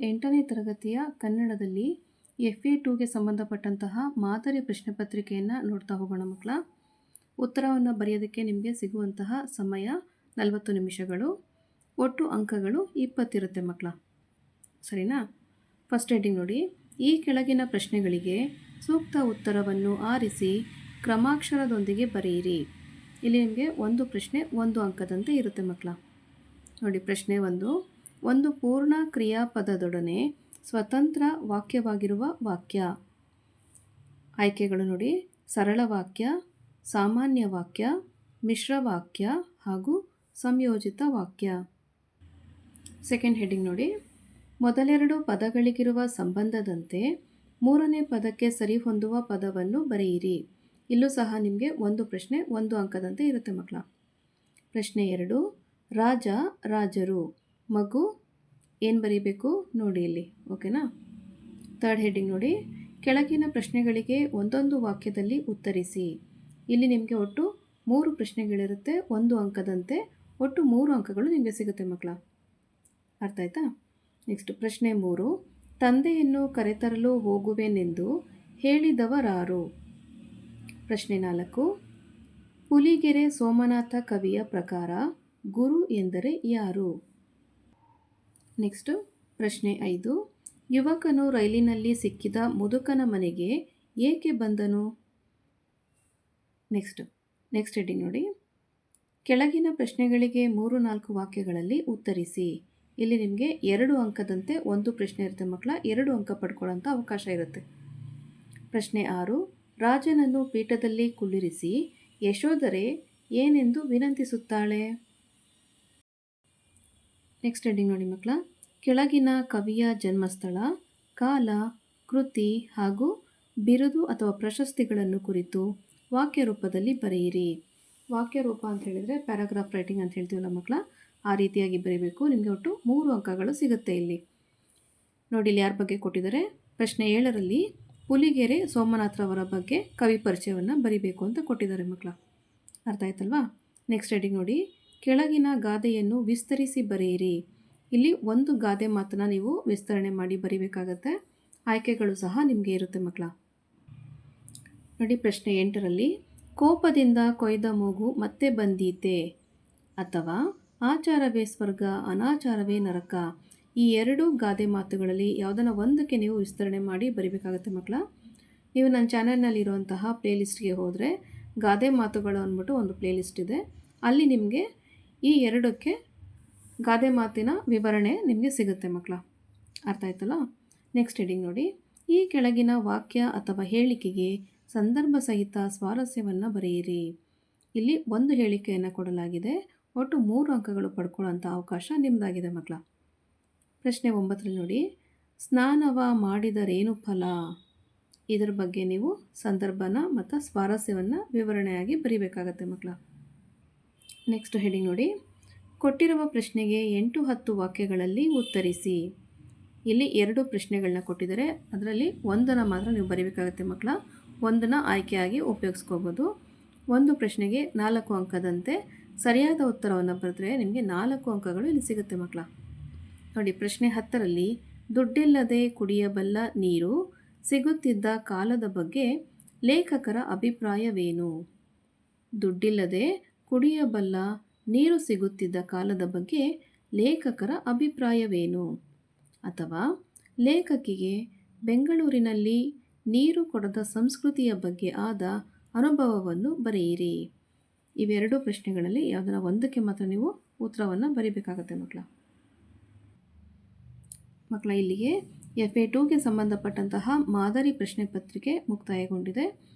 ಎಂಟನೇ ತರಗತಿಯ ಕನ್ನಡದಲ್ಲಿ ಎಫ್ ಎ ಟೂಗೆ ಸಂಬಂಧಪಟ್ಟಂತಹ ಮಾದರಿ ಪ್ರಶ್ನೆ ಪತ್ರಿಕೆಯನ್ನು ನೋಡ್ತಾ ಹೋಗೋಣ ಮಕ್ಕಳ. ಉತ್ತರವನ್ನು ಬರೆಯೋದಕ್ಕೆ ನಿಮಗೆ ಸಿಗುವಂತಹ ಸಮಯ ನಲವತ್ತು ನಿಮಿಷಗಳು. ಒಟ್ಟು ಅಂಕಗಳು ಇಪ್ಪತ್ತಿರುತ್ತೆ ಮಕ್ಕಳ. ಸರಿನಾ? ಫಸ್ಟ್ ರೇಟಿಂಗ್ ನೋಡಿ. ಈ ಕೆಳಗಿನ ಪ್ರಶ್ನೆಗಳಿಗೆ ಸೂಕ್ತ ಉತ್ತರವನ್ನು ಆರಿಸಿ ಕ್ರಮಾಕ್ಷರದೊಂದಿಗೆ ಬರೆಯಿರಿ. ಇಲ್ಲಿ ನಿಮಗೆ ಒಂದು ಪ್ರಶ್ನೆ, ಒಂದು ಅಂಕದಂತೆ ಇರುತ್ತೆ ಮಕ್ಕಳ. ನೋಡಿ, ಪ್ರಶ್ನೆ ಒಂದು. ಒಂದು ಪೂರ್ಣ ಕ್ರಿಯಾಪದದೊಡನೆ ಸ್ವತಂತ್ರ ವಾಕ್ಯವಾಗಿರುವ ವಾಕ್ಯ. ಆಯ್ಕೆಗಳು ನೋಡಿ. ಸರಳ ವಾಕ್ಯ, ಸಾಮಾನ್ಯ ವಾಕ್ಯ, ಮಿಶ್ರ ವಾಕ್ಯ ಹಾಗೂ ಸಂಯೋಜಿತ ವಾಕ್ಯ. ಸೆಕೆಂಡ್ ಹೆಡ್ಡಿಂಗ್ ನೋಡಿ. ಮೊದಲೆರಡು ಪದಗಳಿಗಿರುವ ಸಂಬಂಧದಂತೆ ಮೂರನೇ ಪದಕ್ಕೆ ಸರಿಹೊಂದುವ ಪದವನ್ನು ಬರೆಯಿರಿ. ಇಲ್ಲೂ ಸಹ ನಿಮಗೆ ಒಂದು ಪ್ರಶ್ನೆ, ಒಂದು ಅಂಕದಂತೆ ಇರುತ್ತೆ ಮಕ್ಕಳ. ಪ್ರಶ್ನೆ ಎರಡು. ರಾಜ, ರಾಜರು. ಮಗು ಏನು ಬರೀಬೇಕು ನೋಡಿ ಇಲ್ಲಿ, ಓಕೆನಾ? ಥರ್ಡ್ ಹೆಡ್ಡಿಂಗ್ ನೋಡಿ, ಕೆಳಗಿನ ಪ್ರಶ್ನೆಗಳಿಗೆ ಒಂದೊಂದು ವಾಕ್ಯದಲ್ಲಿ ಉತ್ತರಿಸಿ. ಇಲ್ಲಿ ನಿಮಗೆ ಒಟ್ಟು ಮೂರು ಪ್ರಶ್ನೆಗಳಿರುತ್ತೆ, ಒಂದು ಅಂಕದಂತೆ, ಒಟ್ಟು ಮೂರು ಅಂಕಗಳು ನಿಮಗೆ ಸಿಗುತ್ತೆ ಮಕ್ಕಳ. ಅರ್ಥ ಆಯ್ತಾ? ನೆಕ್ಸ್ಟ್ ಪ್ರಶ್ನೆ ಮೂರು, ತಂದೆಯನ್ನು ಕರೆತರಲು ಹೋಗುವೆನೆಂದು ಹೇಳಿದವರಾರು. ಪ್ರಶ್ನೆ ನಾಲ್ಕು, ಪುಲಿಗೆರೆ ಸೋಮನಾಥ ಕವಿಯ ಪ್ರಕಾರ ಗುರು ಎಂದರೆ ಯಾರು? ನೆಕ್ಸ್ಟು ಪ್ರಶ್ನೆ ಐದು. ಯುವಕನು ರೈಲಿನಲ್ಲಿ ಸಿಕ್ಕಿದ ಮುದುಕನ ಮನೆಗೆ ಏಕೆ ಬಂದನು? ನೆಕ್ಸ್ಟ್ ನೆಕ್ಸ್ಟ್ ಹೆಡ್ಡಿಂಗ್ ನೋಡಿ. ಕೆಳಗಿನ ಪ್ರಶ್ನೆಗಳಿಗೆ ಮೂರು, ನಾಲ್ಕು ವಾಕ್ಯಗಳಲ್ಲಿ ಉತ್ತರಿಸಿ. ಇಲ್ಲಿ ನಿಮಗೆ ಎರಡು ಅಂಕದಂತೆ ಒಂದು ಪ್ರಶ್ನೆ ಇರುತ್ತೆ ಮಕ್ಕಳ, ಎರಡು ಅಂಕ ಪಡ್ಕೊಳ್ಳೋಂಥ ಅವಕಾಶ ಇರುತ್ತೆ. ಪ್ರಶ್ನೆ ಆರು. ರಾಜನನ್ನು ಪೀಠದಲ್ಲಿ ಕುಳ್ಳಿರಿಸಿ, ಯಶೋಧರೆ ಏನೆಂದು ವಿನಂತಿಸುತ್ತಾಳೆ? ನೆಕ್ಸ್ಟ್ ಹೆಡ್ಡಿಂಗ್ ನೋಡಿ ಮಕ್ಕಳ. ಕೆಳಗಿನ ಕವಿಯ ಜನ್ಮಸ್ಥಳ, ಕಾಲ, ಕೃತಿ ಹಾಗೂ ಬಿರುದು ಅಥವಾ ಪ್ರಶಸ್ತಿಗಳನ್ನು ಕುರಿತು ವಾಕ್ಯ ರೂಪದಲ್ಲಿ ಬರೆಯಿರಿ. ವಾಕ್ಯ ರೂಪ ಅಂತ ಹೇಳಿದರೆ ಪ್ಯಾರಾಗ್ರಾಫ್ ರೈಟಿಂಗ್ ಅಂತ ಹೇಳ್ತೀವಲ್ಲ ಮಕ್ಕಳ. ಆ ರೀತಿಯಾಗಿ ಬರೀಬೇಕು. ನಿಮಗೆ ಒಟ್ಟು ಮೂರು ಅಂಕಗಳು ಸಿಗುತ್ತೆ ಇಲ್ಲಿ. ನೋಡಿ ಇಲ್ಲಿ ಯಾರ ಬಗ್ಗೆ ಕೊಟ್ಟಿದ್ದಾರೆ? ಪ್ರಶ್ನೆ ಏಳರಲ್ಲಿ ಪುಲಿಗೆರೆ ಸೋಮನಾಥ್ರವರ ಬಗ್ಗೆ ಕವಿ ಪರಿಚಯವನ್ನು ಬರಿಬೇಕು ಅಂತ ಕೊಟ್ಟಿದ್ದಾರೆ ಮಕ್ಕಳ. ಅರ್ಥ ಆಯ್ತಲ್ವಾ? ನೆಕ್ಸ್ಟ್ ರೈಟಿಂಗ್ ನೋಡಿ. ಕೆಳಗಿನ ಗಾದೆಯನ್ನು ವಿಸ್ತರಿಸಿ ಬರೆಯಿರಿ. ಇಲ್ಲಿ ಒಂದು ಗಾದೆ ಮಾತನ್ನು ನೀವು ವಿಸ್ತರಣೆ ಮಾಡಿ ಬರೀಬೇಕಾಗತ್ತೆ. ಆಯ್ಕೆಗಳು ಸಹ ನಿಮಗೆ ಇರುತ್ತೆ ಮಕ್ಕಳ. ನೋಡಿ ಪ್ರಶ್ನೆ ಎಂಟರಲ್ಲಿ, ಕೋಪದಿಂದ ಕೊಯ್ದ ಮೂಗು ಮತ್ತೆ ಬಂದೀತೆ ಅಥವಾ ಆಚಾರವೇ ಸ್ವರ್ಗ, ಅನಾಚಾರವೇ ನರಕ? ಈ ಎರಡು ಗಾದೆ ಮಾತುಗಳಲ್ಲಿ ಯಾವುದನ್ನ ಒಂದಕ್ಕೆ ನೀವು ವಿಸ್ತರಣೆ ಮಾಡಿ ಬರಿಬೇಕಾಗುತ್ತೆ ಮಕ್ಕಳ. ನೀವು ನನ್ನ ಚಾನಲ್ನಲ್ಲಿರುವಂತಹ ಪ್ಲೇಲಿಸ್ಟ್ಗೆ ಹೋದರೆ ಗಾದೆ ಮಾತುಗಳು ಅಂದ್ಬಿಟ್ಟು ಒಂದು ಪ್ಲೇಲಿಸ್ಟ್ ಇದೆ. ಅಲ್ಲಿ ನಿಮಗೆ ಈ ಎರಡಕ್ಕೆ ಗಾದೆ ಮಾತಿನ ವಿವರಣೆ ನಿಮಗೆ ಸಿಗುತ್ತೆ ಮಕ್ಕಳ. ಅರ್ಥ ಆಯ್ತಲ್ಲ? ನೆಕ್ಸ್ಟ್ ಹೆಡಿಂಗ್ ನೋಡಿ. ಈ ಕೆಳಗಿನ ವಾಕ್ಯ ಅಥವಾ ಹೇಳಿಕೆಗೆ ಸಂದರ್ಭ ಸಹಿತ ಸ್ವಾರಸ್ಯವನ್ನು ಬರೆಯಿರಿ. ಇಲ್ಲಿ ಒಂದು ಹೇಳಿಕೆಯನ್ನು ಕೊಡಲಾಗಿದೆ. ಒಟ್ಟು ಮೂರು ಅಂಕಗಳು ಪಡ್ಕೊಳ್ಳೋಂಥ ಅವಕಾಶ ನಿಮ್ಮದಾಗಿದೆ ಮಕ್ಕಳ. ಪ್ರಶ್ನೆ ಒಂಬತ್ತರಲ್ಲಿ ನೋಡಿ. ಸ್ನಾನವ ಮಾಡಿದರೇನು ಫಲ? ಇದರ ಬಗ್ಗೆ ನೀವು ಸಂದರ್ಭನ ಮತ್ತು ಸ್ವಾರಸ್ಯವನ್ನು ವಿವರಣೆಯಾಗಿ ಬರೀಬೇಕಾಗತ್ತೆ ಮಕ್ಕಳ. ನೆಕ್ಸ್ಟ್ ಹೆಡಿಂಗ್ ನೋಡಿ. ಕೊಟ್ಟಿರುವ ಪ್ರಶ್ನೆಗೆ ಎಂಟು ಹತ್ತು ವಾಕ್ಯಗಳಲ್ಲಿ ಉತ್ತರಿಸಿ. ಇಲ್ಲಿ ಎರಡು ಪ್ರಶ್ನೆಗಳನ್ನ ಕೊಟ್ಟಿದ್ದಾರೆ. ಅದರಲ್ಲಿ ಒಂದನ್ನು ಮಾತ್ರ ನೀವು ಬರೀಬೇಕಾಗುತ್ತೆ ಮಕ್ಕಳ. ಒಂದನ್ನು ಆಯ್ಕೆಯಾಗಿ ಉಪಯೋಗಿಸ್ಕೋಬೋದು. ಒಂದು ಪ್ರಶ್ನೆಗೆ ನಾಲ್ಕು ಅಂಕದಂತೆ ಸರಿಯಾದ ಉತ್ತರವನ್ನು ಬರೆದ್ರೆ ನಿಮಗೆ ನಾಲ್ಕು ಅಂಕಗಳು ಇಲ್ಲಿ ಸಿಗುತ್ತೆ ಮಕ್ಕಳ. ನೋಡಿ, ಪ್ರಶ್ನೆ ಹತ್ತರಲ್ಲಿ, ದುಡ್ಡಿಲ್ಲದೆ ಕುಡಿಯಬಲ್ಲ ನೀರು ಸಿಗುತ್ತಿದ್ದ ಕಾಲದ ಬಗ್ಗೆ ಲೇಖಕರ ಅಭಿಪ್ರಾಯವೇನು? ದುಡ್ಡಿಲ್ಲದೆ ಕುಡಿಯಬಲ್ಲ ನೀರು ಸಿಗುತ್ತಿದ್ದ ಕಾಲದ ಬಗ್ಗೆ ಲೇಖಕರ ಅಭಿಪ್ರಾಯವೇನು? ಅಥವಾ ಲೇಖಕಿಗೆ ಬೆಂಗಳೂರಿನಲ್ಲಿ ನೀರು ಕೊಡದ ಸಂಸ್ಕೃತಿಯ ಬಗ್ಗೆ ಆದ ಅನುಭವವನ್ನು ಬರೆಯಿರಿ. ಇವೆರಡು ಪ್ರಶ್ನೆಗಳಲ್ಲಿ ಯಾವುದರ ಒಂದಕ್ಕೆ ಮಾತ್ರ ನೀವು ಉತ್ತರವನ್ನು ಬರೀಬೇಕಾಗತ್ತೆ ಮಕ್ಕಳ ಮಕ್ಕಳ ಇಲ್ಲಿಗೆ ಎಫ್ ಎ ಟೂಗೆ ಸಂಬಂಧಪಟ್ಟಂತಹ ಮಾದರಿ ಪ್ರಶ್ನೆ ಪತ್ರಿಕೆ ಮುಕ್ತಾಯಗೊಂಡಿದೆ.